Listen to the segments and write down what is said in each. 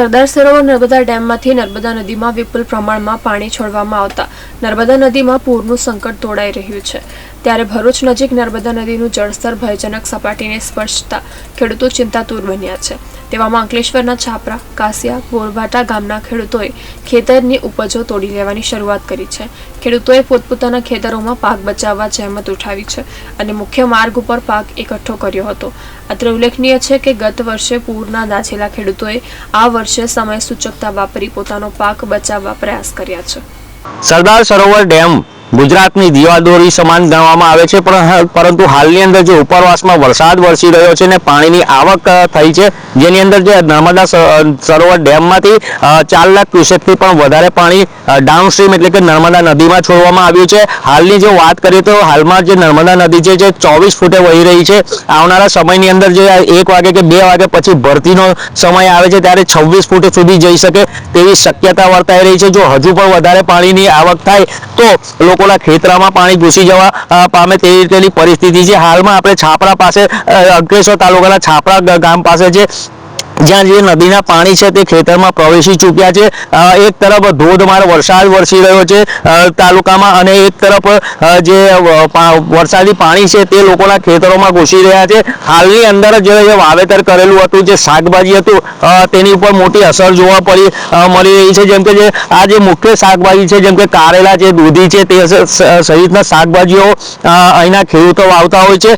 સરદાર સરોવર નર્મદા ડેમમાંથી નર્મદા નદીમાં વિપુલ પ્રમાણમાં પાણી છોડવામાં આવતા નર્મદા નદીમાં પૂરનું સંકટ તોડાઈ રહ્યું છે. ત્યારે ભરૂચ નજીક નર્મદા નદીનું જળસ્તર ભયજનક સપાટીને સ્પર્શતા ખેડૂતો ચિંતાતુર બન્યા છે. તેવામાં અંકલેશ્વરના છાપરા, કાસિયા બોરભાટા ગામના ખેડૂતોએ ખેતરની ઉપજો તોડી લેવાની શરૂઆત કરી છે. ખેડૂતોએ પોતપોતાના ખેતરોમાં પાક બચાવવા જહેમત ઉઠાવી છે અને મુખ્ય માર્ગ ઉપર પાક એકઠો કર્યો હતો. અત્રે ઉલ્લેખનીય છે કે ગત વર્ષે પૂરના દાઝેલા ખેડૂતોએ આ વર્ષે સમય સૂચકતા વાપરી પોતાનો પાક બચાવવા પ્રયાસ કર્યા છે. સરદાર સરોવર ડેમ ગુજરાતની દીવાદોરી સમાન ગણવામાં આવે છે, પણ પરંતુ હાલની અંદર જે ઉપરવાસમાં વરસાદ વરસી રહ્યો છે ને પાણીની આવક થઈ છે, જેની અંદર જે નર્મદા સરોવર ડેમમાંથી ચાર લાખ ક્યુસેકથી પણ વધારે પાણી ડાઉનસ્ટ્રીમ એટલે કે નર્મદા નદીમાં છોડવામાં આવ્યું છે. હાલની જો વાત કરીએ તો હાલમાં જે નર્મદા નદી છે, જે ચોવીસ ફૂટે વહી રહી છે, આવનારા સમયની અંદર જે એક વાગે કે બે વાગે પછી ભરતીનો સમય આવે છે, ત્યારે છવ્વીસ ફૂટ સુધી જઈ શકે તેવી શક્યતા વર્તાઈ રહી છે. જો હજુ પણ વધારે પાણીની આવક થાય, તો લોકોના ખેતરામાં પાણી ઘૂસી જવા પામે તેવી રીતેની પરિસ્થિતિ છે. હાલમાં આપણે છાપરા પાસે અંકલેશ્વર તાલુકાના છાપરા ગામ પાસે છે જ્યાં જે નદીના પાણી છે તે ખેતરમાં પ્રવેશી ચૂક્યા છે. એક તરફ ધોધમાર વરસાદ વરસી રહ્યો છે તાલુકામાં અને એક તરફ જે વરસાદી પાણી છે તે લોકોના ખેતરોમાં ઘૂસી રહ્યા છે. હાલની અંદર જ વાવેતર કરેલું હતું, જે શાકભાજી હતું તેની ઉપર મોટી અસર જોવા પડી મળી રહી છે. જેમ કે જે, આ જે મુખ્ય શાકભાજી છે, જેમ કે કારેલા છે દૂધી છે તે સહિતના શાકભાજીઓ અહીંના ખેડૂતો વાવતા હોય છે.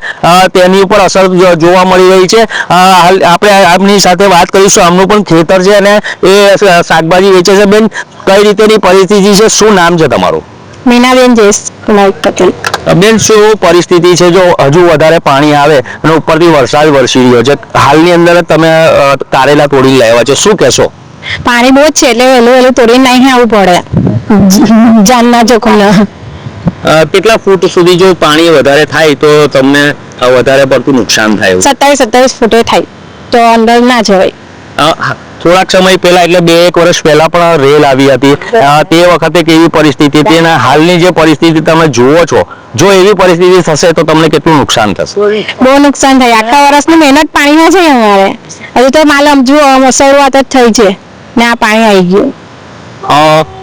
તેની ઉપર અસર જોવા મળી રહી છે. આપણે આપની સાથે વાત કરીશું આમનું પણ ખેતર છે અને એ શાકભાજી વેચે છે બેન. કઈ રીતેની પરિસ્થિતિ છે? શું નામ છે તમારું? મીનાબેન જયેશ કુમાર પટેલ. બેન શું પરિસ્થિતિ છે? જો હજુ વધારે પાણી આવે અને ઉપરથી વરસાદ વરસી રહ્યો છે હાલની અંદર તમે કારેલા તોડી લાવ્યા છે. શું કહેશો? પાણી બહુ છે એટલે વહેલું વહેલું તોડીને નહીં આવવું પડે. જાનના જોખમના કેટલા ફૂટ સુધી જો પાણી વધારે થાય તો તમને વધારે પડતું નુકસાન થાય? સત્તાવીસ સત્તાવીસ ફૂટે થાય. તો અંદર ના જવાય. થોડાક સમય પહેલા એટલે બે એક વર્ષ પહેલા પણ રેલ આવી હતી. તે વખતે કેવી પરિસ્થિતિ હતી અને હાલની જે પરિસ્થિતિ તમે જુઓ છો જો એવી પરિસ્થિતિ થશે તો તમને કેટલું નુકસાન થશે? બહુ નુકસાન થાય. આખા વર્ષની મહેનત પાણીમાં છે અમારે. હજુ તો માલ આમ જુઓ શરૂઆત જ થઈ છે. ને આ પાણી આવી ગયું.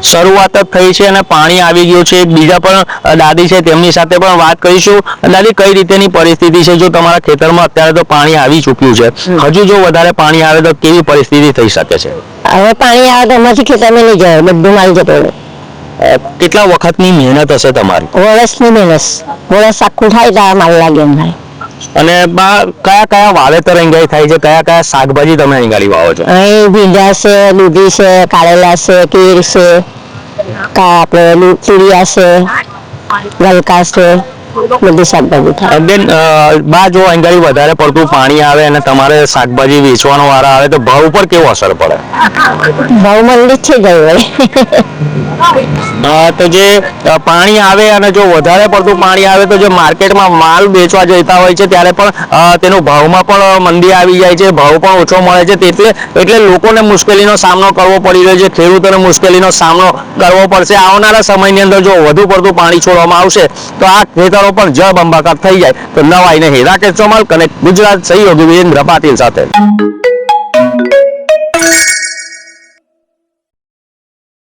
શરૂઆત જ થઈ છે અને પાણી આવી ગયું છે. બીજા પણ દાદી છે તેમની સાથે પણ વાત કરીશું. દાદી કઈ રીતેની પરિસ્થિતિ છે? જો તમારા ખેતરમાં અત્યારે તો પાણી આવી ચૂક્યું છે. હજુ જો વધારે પાણી આવે તો કેવી પરિસ્થિતિ થઈ શકે છે? હવે પાણી આવે તો એમાંથી ખેતરમાં નહીં જાય બધું માલ જતો કેટલા વખતની મહેનત હશે તમારી? વર્ષની મહેનત. વર્ષ આખું થાય તો આ માલ લાગે એમ થાય. અને બા કયા કયા વાવેતર અહીં થાય છે? કયા કયા શાકભાજી તમે અહીંગાડી વાવો છો? અહીં ભીંડા છે દૂધી છે કારેલા છે કેર છે કા આપણે તુરિયા છે ગલકા છે બધી શાકભાજી થાય. બેન બા જો અહીં વધારે પડતું પાણી આવે અને તમારે શાકભાજી વેચવાનો વારો આવે તો ભાવ ઉપર કેવો અસર પડે? ભાવ મંદી છે ગઈ તો જે પાણી આવે અને જો વધારે પડતું પાણી આવે તો જે માર્કેટમાં માલ વેચવા જતા હોય છે, ત્યારે પણ તેનો ભાવમાં પણ મંદી આવી જાય છે, ભાવ પણ ઓછો મળે છે એટલે એટલે લોકોને મુશ્કેલીનો સામનો કરવો પડી રહ્યો છે, ખેડૂતોને મુશ્કેલીનો સામનો કરવો પડશે. આવનારા સમયની અંદર જો વધુ પડતું પાણી છોડવામાં આવશે, તો આ ખેતરો પણ જળબંબાકાર થઈ જાય. તો નવાઈ નહીં રાકેશ કનેક્ટ ગુજરાત સહયોગી વિરેન્દ્ર પાટીલ સાથે.